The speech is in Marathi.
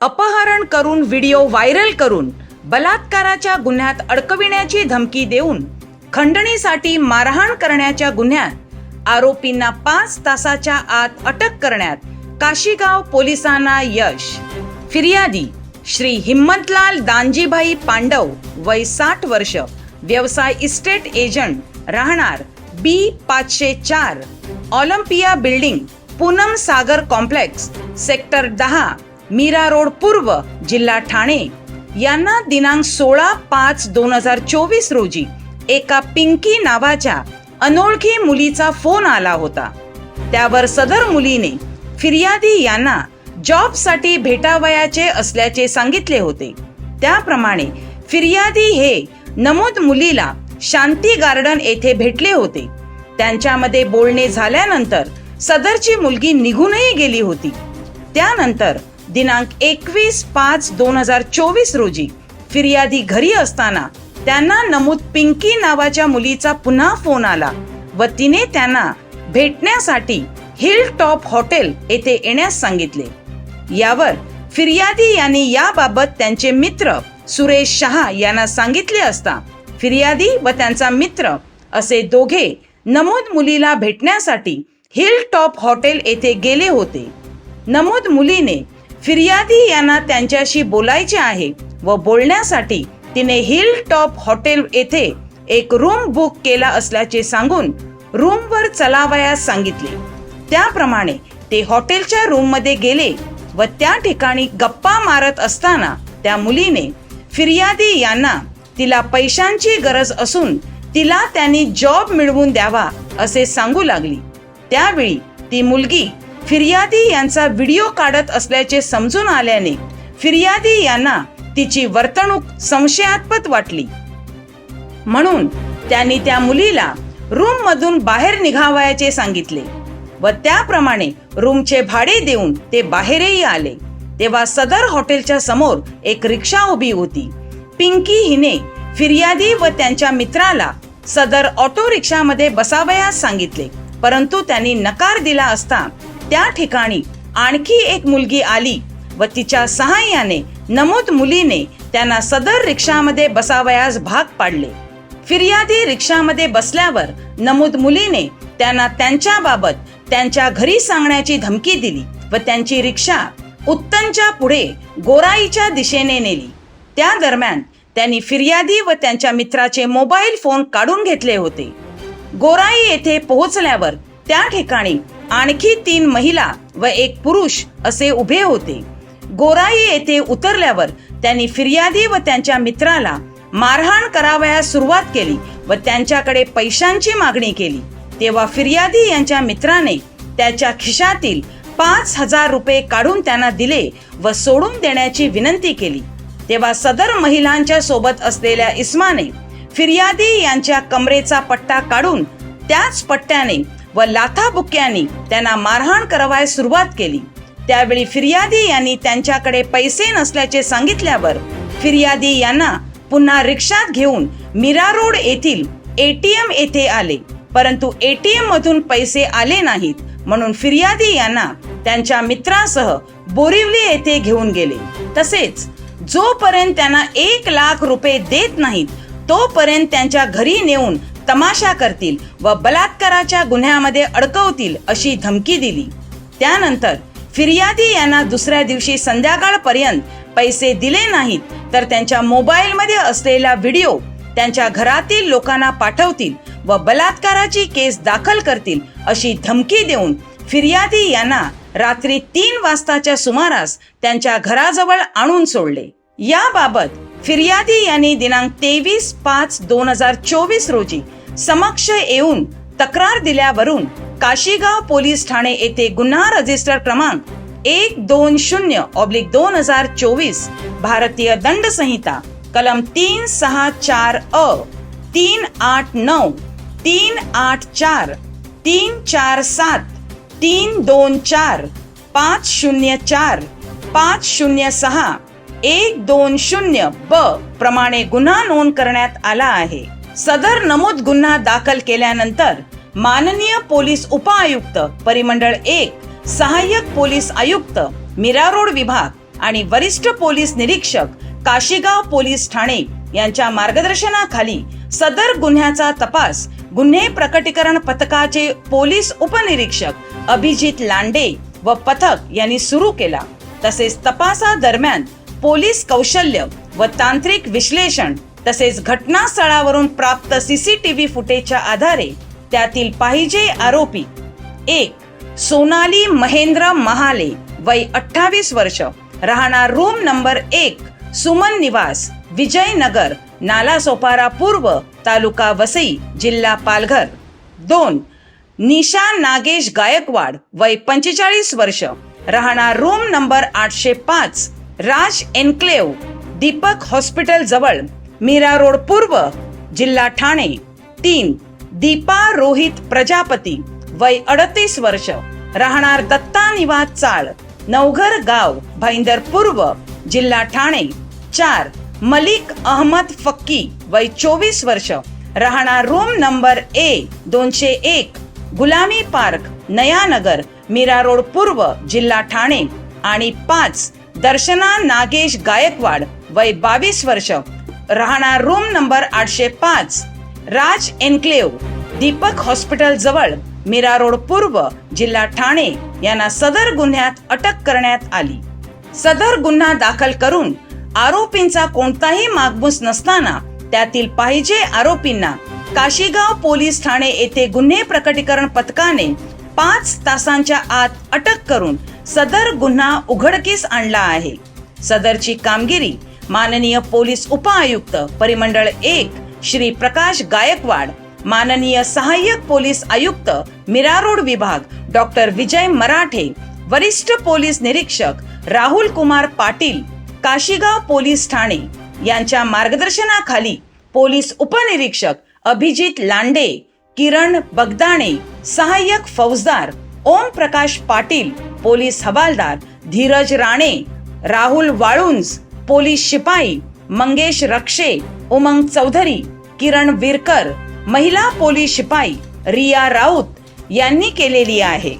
अपहरण करून व्हिडिओ व्हायरल करून बलात्काराच्या गुन्ह्यात अडकविण्याची धमकी देऊन खंडणीसाठी मारहाण करण्याच्या गुन्ह्यात आरोपींना पाच तासाच्या आत अटक करण्यात काशीगाव पोलिसांना यश. फिर्यादी श्री हिम्मतलाल दानजीभाई पांडव वय साठ वर्ष. व्यवसाय इस्टेट एजंट राहणार बी पाचशे चार. Olympia building Poonam Sagar complex sector दहा. मीरा रोड पूर्व जिल्हा ठाणे. यांना दिनांक सोळा पाच दोन हजार चोवीस रोजी एका पिंकी नावाच्या अनोळखी मुलीचा फोन आला होता. त्यावर सदर मुलीने फिर्यादी यांना जॉबसाठी भेटावयाचे असल्याचे सांगितले होते. त्याप्रमाणे फिर्यादी हे नमूद मुलीला शांती गार्डन येथे भेटले होते. त्यांच्यामध्ये बोलणे झाल्यानंतर सदरची मुलगी निघूनही गेली होती. त्यानंतर दिनांक एकवीस पाच दोन हजार चोवीस रोजी फिर्यादी घरी असताना त्यांना नमूद पिंकी नावाच्या मुलीचा पुन्हा फोन आला व तिने त्यांना भेटण्यासाठी हिल टॉप हॉटेल येथे येण्यास सांगितले. यावर फिर्यादी यांनी याबाबत त्यांचे मित्र सुरेश शहा यांना सांगितले असता फिर्यादी व त्यांचा मित्र असे दोघे नमूद मुलीला भेटण्यासाठी हिल टॉप हॉटेल येथे गेले होते. नमूद मुलीने फिर्यादी यांना त्यांच्याशी बोलायचे आहे व बोलण्यासाठी तिने हिल टॉप हॉटेल येथे एक रूम बुक केला असल्याचे सांगून रूमवर चलावयास सांगितले. त्याप्रमाणे ते हॉटेलच्या रूममध्ये गेले व त्या ठिकाणी गप्पा मारत असताना त्या मुलीने फिर्यादी यांना तिला पैशांची गरज असून तिला त्यांनी जॉब मिळवून द्यावा असे सांगू लागली. त्यावेळी ती मुलगी फिर्यादी यांचा व्हिडिओ काढत असल्याचे समजून आल्याने फिर्यादी यांना तिची वर्तणूक संशयास्पद वाटली. म्हणून त्यांनी त्या मुलीला रूम मधून बाहेर निघावयाचे सांगितले व त्याप्रमाणे रूमचे भाडे देऊन ते बाहेरही आले. तेव्हा सदर हॉटेलच्या समोर एक रिक्षा उभी होती. पिंकी हिने फिर्यादी व त्यांच्या मित्राला सदर ऑटो रिक्षामध्ये बसावयास सांगितले परंतु त्यांनी नकार दिला असता त्या ठिकाणी आणखी एक मुलगी आली व तिच्या सहाय्याने नमूद मुलीने त्यांना सदर रिक्षामध्ये बसावयास भाग पाडले. फिर्यादी रिक्षामध्ये बसल्यावर नमूद मुलीने त्यांना त्यांच्याबाबत त्यांच्या घरी सांगण्याची धमकी दिली व त्यांची रिक्षा उत्तनच्या पुढे गोराईच्या दिशेने नेली. त्या दरम्यान त्यांनी फिर्यादी व त्यांच्या मित्राचे मोबाईल फोन काढून घेतले होते. गोराई येथे पोहोचल्यावर त्या ठिकाणी आणखी तीन महिला व एक पुरुष असे उभे होते. गोराई येथे उतरल्यावर त्यांनी फिर्यादी व त्यांच्या मित्राला मारहाण करावयास सुरुवात केली व त्यांच्याकडे पैशांची मागणी केली. तेव्हा फिर्यादी यांच्या मित्राने त्याच्या खिशातील पाच हजार रुपये काढून त्यांना दिले व सोडून देण्याची विनंती केली. तेव्हा सदर महिलांच्या सोबत असलेल्या इस्माने फिर्यादी यांच्या कमरेचा पट्टा काढून त्याच पट्ट्याने व लाथाबुक्क्याने त्यांना मारहाण करावयास सुरुवात केली. त्यावेळी फिर्यादी यांनी त्यांच्याकडे पैसे नसल्याचे सांगितल्यावर फिर्यादी यांना पुन्हा रिक्षात घेऊन मीरा रोड येथील एटीएम येथे आले. परंतु एटीएम मधून पैसे आले नाहीत म्हणून फिर्यादी यांना त्यांच्या मित्रासह बोरिवली येथे घेऊन गेले. तसेच जोपर्यंत त्यांना एक लाख रुपये देत नाहीत तोपर्यंत त्यांच्या घरी नेऊन तमाशा करतील व बलात्काराच्या गुन्ह्यामध्ये अडकवतील अशी धमकी दिली. त्यानंतर फिर्यादी यांना दुसऱ्या दिवशी संध्याकाळपर्यंत पैसे दिले नाहीत तर त्यांच्या मोबाईलमध्ये असलेला व्हिडिओ त्यांच्या घरातील लोकांना पाठवतील व बलात्काराची केस दाखल करतील अशी धमकी देऊन फिर्यादी यांना रात्री तीन वाजताच्या सुमारास त्यांच्या घराजवळ आणून सोडले. याबाबत फिर्यादी यांनी दिनांक तेवीस पाच दोन हजार चोवीस रोजी समक्ष येऊन तक्रार दिल्यावरून काशीगाव पोलीस ठाणे येथे गुन्हा रजिस्टर क्रमांक एक दोन शून्य ऑब्लिक दोन हजार चोवीस भारतीय दंड संहिता कलम तीन सहा चार अ तीन आठ नऊ तीन आठ चार तीन चार सात तीन दोन चार पाच शून्य चार पाच शून्य सहा एक दोन शून्य ब प्रमाणे गुन्हा नोंद करण्यात आला आहे. सदर नमूद गुन्हा दाखल केल्यानंतर माननीय पोलीस उपआयुक्त परिमंडळ एक सहाय्यक पोलीस आयुक्त मीरा रोड विभाग आणि वरिष्ठ पोलीस निरीक्षक काशीगाव पोलीस ठाणे यांच्या मार्गदर्शनाखाली सदर गुन्ह्याचा तपास गुन्हे प्रकटीकरण पथकाचे पोलीस उपनिरीक्षक अभिजित लांडे व पथक यांनी सुरू केला. तसेच तपासादरम्यान पोलीस कौशल्य व तांत्रिक विश्लेषण तसेच घटनास्थळावरून प्राप्त सीसीटीव्ही फुटेजच्या आधारे त्यातील पाहिजे आरोपी एक सोनाली महेंद्र महाले वय अठ्ठावीस वर्ष राहणार रूम नंबर एक सुमन निवास विजयनगर नालासोपारा पूर्व तालुका वसई जिल्हा पालघर. दोन निशा नागेश गायकवाड वय पंचेचाळीस वर्ष राहणार रूम नंबर आठशे पाच राज एन्क्लेव दीपक हॉस्पिटल जवळ. मीरा रोड पूर्व जिल्हा ठाणे. तीन दीपा रोहित प्रजापती वय अडतीस वर्ष. राहणार दत्ता निवास चाळ नवघर गाव भाईंदर पूर्व जिल्हा ठाणे. चार मलिक अहमद फक्की वय चोवीस वर्ष. राहणार रूम नंबर ए दोनशे एक गुलामी पार्क नयानगर मीरा रोड पूर्व जिल्हा ठाणे. आणि पाच दर्शना नागेश गायकवाड वय बावीस वर्ष. राहणार रूम नंबर आठशे पाच. राज एन्क्लेव्ह दीपक हॉस्पिटल जवळ मीरा रोड पूर्व जिल्हा ठाणे यांना सदर गुन्ह्यात अटक करण्यात आली. सदर गुन्हा दाखल करून आरोपींचा कोणताही मागमूस नसताना त्यातील पाहिजे आरोपींना काशीगाव पोलीस ठाणे येथे गुन्हे प्रकटीकरण पथकाने पाच तासांच्या आत अटक करून सदर गुन्हा उघडकीस आणला आहे. सदरची कामगिरी माननीय पोलीस उपआयुक्त परिमंडळ एक श्री प्रकाश गायकवाड माननीय सहाय्यक पोलीस आयुक्त मीरा रोड विभाग डॉक्टर विजय मराठे वरिष्ठ पोलीस निरीक्षक राहुल कुमार पाटील काशीगाव पोलीस ठाणे यांच्या मार्गदर्शनाखाली पोलीस उपनिरीक्षक अभिजित लांडे किरण बगदाणे सहाय्यक फौजदार ओम प्रकाश पाटील पोलीस हवालदार धीरज राणे राहुल वाळुंज पोलीस शिपाई मंगेश रक्षे उमंग चौधरी किरण विरकर महिला पोलीस शिपाई रिया राऊत यांनी केलेली आहे.